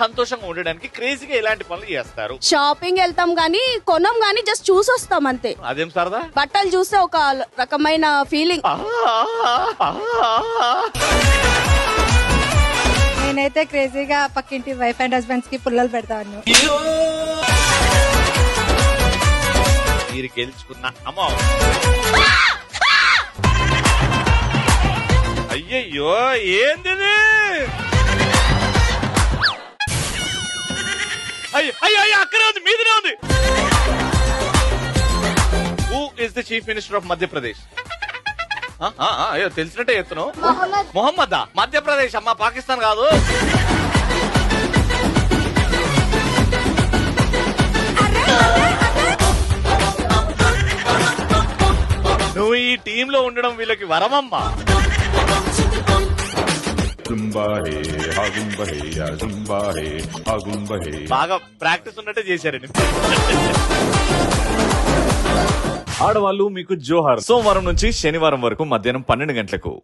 సంతోషంగా ఉండడానికి క్రేజీగా ఎలాంటి పనులు చేస్తారు. షాపింగ్ వెళ్తాం గానీ కొనం గానీ జస్ట్ చూసి వస్తాం అంతే. అదేం సరదా? బట్టలు చూస్తే ఒక రకమైన ఫీలింగ్. నేనైతే క్రేజీగా పక్కింటి వైఫ్ అండ్ హస్బెండ్స్కి పుల్లలు పెడతాను. మీరు గెలుచుకున్న అమ్మో అయ్యయ్యో ఏంది అయ్యో అయ్యో అయ్యో అక్కడే ఉంది మీదనే ఉంది. Who is the chief minister of Madhya Pradesh ఆ, ఆ, ఆ, అయ్యో తెలిసినట్టే ఎత్తును మొహమ్మద్. మధ్యప్రదేశ్ అమ్మా పాకిస్తాన్ కాదు. నువ్వు ఈ టీమ్లో ఉండడం వీళ్ళకి వరమమ్మా. బాగా ప్రాక్టీస్ ఉన్నట్టే చేశారండి. ఆడవాళ్ళు మీకు జోహార్ సోమవారం నుంచి శనివారం వరకు మధ్యాహ్నం పన్నెండు గంటలకు